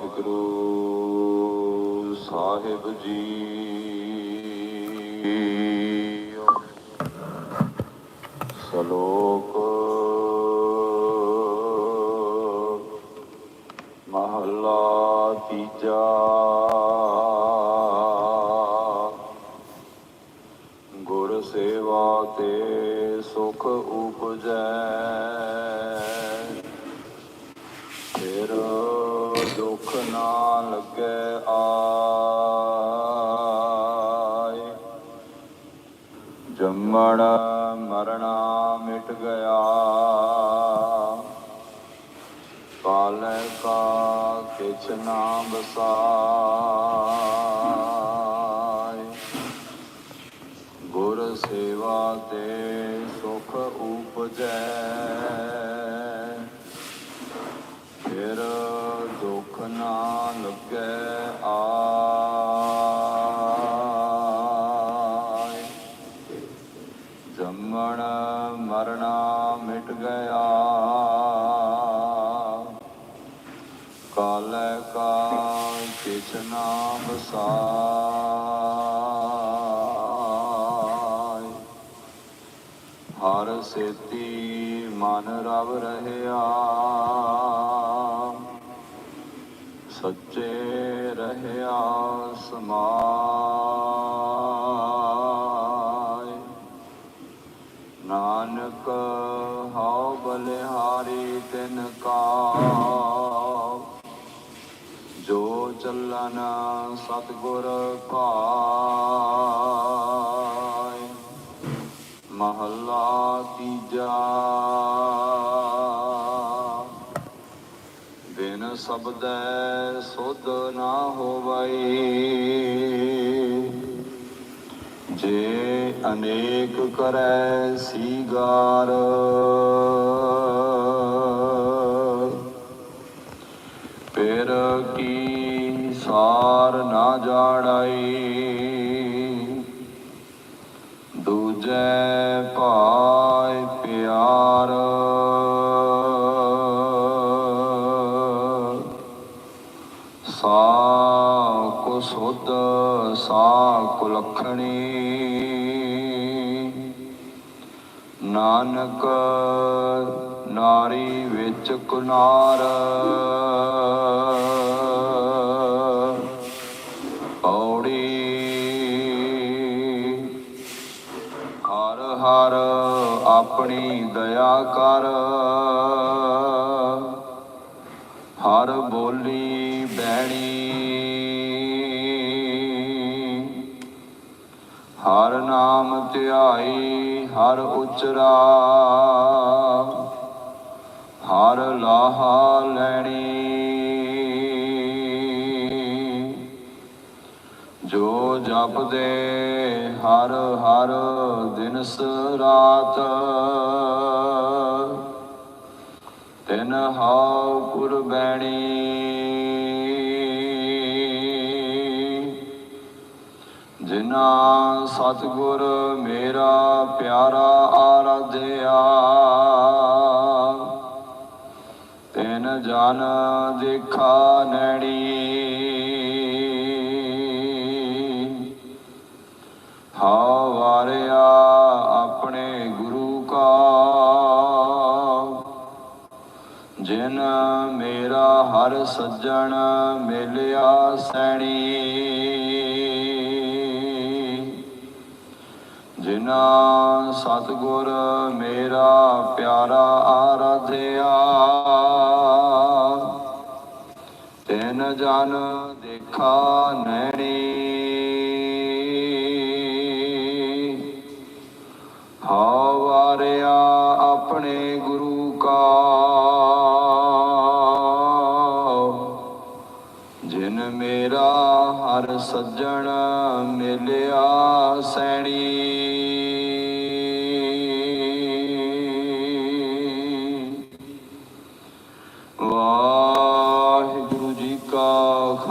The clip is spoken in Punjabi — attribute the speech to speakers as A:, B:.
A: ਵਾਹਿਗੁਰੂ ਸਾਹਿਬ ਜੀ। ਸ਼ਲੋਕ ਮਹਲਾ ਤੀਜਾ। ਗੁਰ ਸੇਵਾ ਤੇ ਸੁਖ ਉਪਜੈ। ਆਏ। ਜੰਮਣ ਮਰਣਾ ਮਿਟ ਗਿਆ। ਕਾਲੇ ਕਾ ਕਿਛ ਨਾ ਬਸਾਏ ਗੁਰ ਸੇਵਾ ਤੇ ਸੁਖ ਉਪਜੈ। ਫਿਰ ਨਾ ਲੱਗੈ ਆਏ। ਜੰਮਣ ਮਰਨਾ ਮਿਟ ਗਿਆ। ਕਾਲ ਕਾ ਕਿਛ ਨਾ ਬਸਾਏ ਹਰ ਸੇਤੀ ਮਨ ਰਵ ਰਹਿਆ। ਸੱਚੇ ਰਹਿਆ ਸਮਾਏ ਨਾਨਕ ਹਉ ਬਲਿਹਾਰੀ ਤਿਨ ਕਾ ਜੋ ਚੱਲਨ ਸਤਿਗੁਰ ਭਾਇ ਮਹੱਲਾ ਤੀਜਾ ਸਬਦੈ ਸੁਧ ਨਾ ਹੋਵਈ। ਜੇ ਅਨੇਕ ਕਰੈ ਸੀਗਾਰ, ਫਿਰ ਕੀ ਸਾਰ ਨਾ ਜਾੜਾਈ? ਦੂਜੈ ਭਾ ਕੋ ਨਾਨਕ ਨਾਰੀ ਵਿੱਚ ਕੁਨਾਰ। ਹਰ ਹਰ ਆਪਣੀ ਦਇਆ ਕਰ। ਹਰ ਬੋਲੀ ਬੈਣੀ ਹਰ ਨਾਮ ਧਿਆਈ, ਹਰ ਉਚਰਾ। ਹਰ ਲਾਹਾ ਲੈਣੀ। ਜੋ ਜਪਦੇ, ਹਰ ਹਰ ਦਿਨਸ ਰਾਤ। ਤਿਨ ਹਾਉ ਕੁਰਬੈਣੀ ਜਿਨਾ ਸਤਿਗੁਰ ਮੇਰਾ ਪਿਆਰਾ ਆਰਾਧਿਆ। ਤਿਨ ਜਨ ਦੇਖਾ ਨੈਣੀ। ਹਉ ਵਾਰਿਆ ਆਪਣੇ ਗੁਰੂ ਕਾ। ਜਿਨ ਮੇਰਾ ਹਰ ਸੱਜਣ ਮਿਲਿਆ ਸੈਣੀ। ਜਿਨਾ ਸਤਿਗੁਰ ਮੇਰਾ ਪਿਆਰਾ ਆਰਾਧਿਆ, ਤਿਨ ਜਨ ਦੇਖਾ ਨੈਣੀ। ਹਉ ਵਾਰਿਆ ਆਪਣੇ ਗੁਰੂ ਕਾ, ਜਿਨ ਮੇਰਾ ਹਰ ਸੱਜਣ ਮਿਲਿਆ ਸੈਣੀ।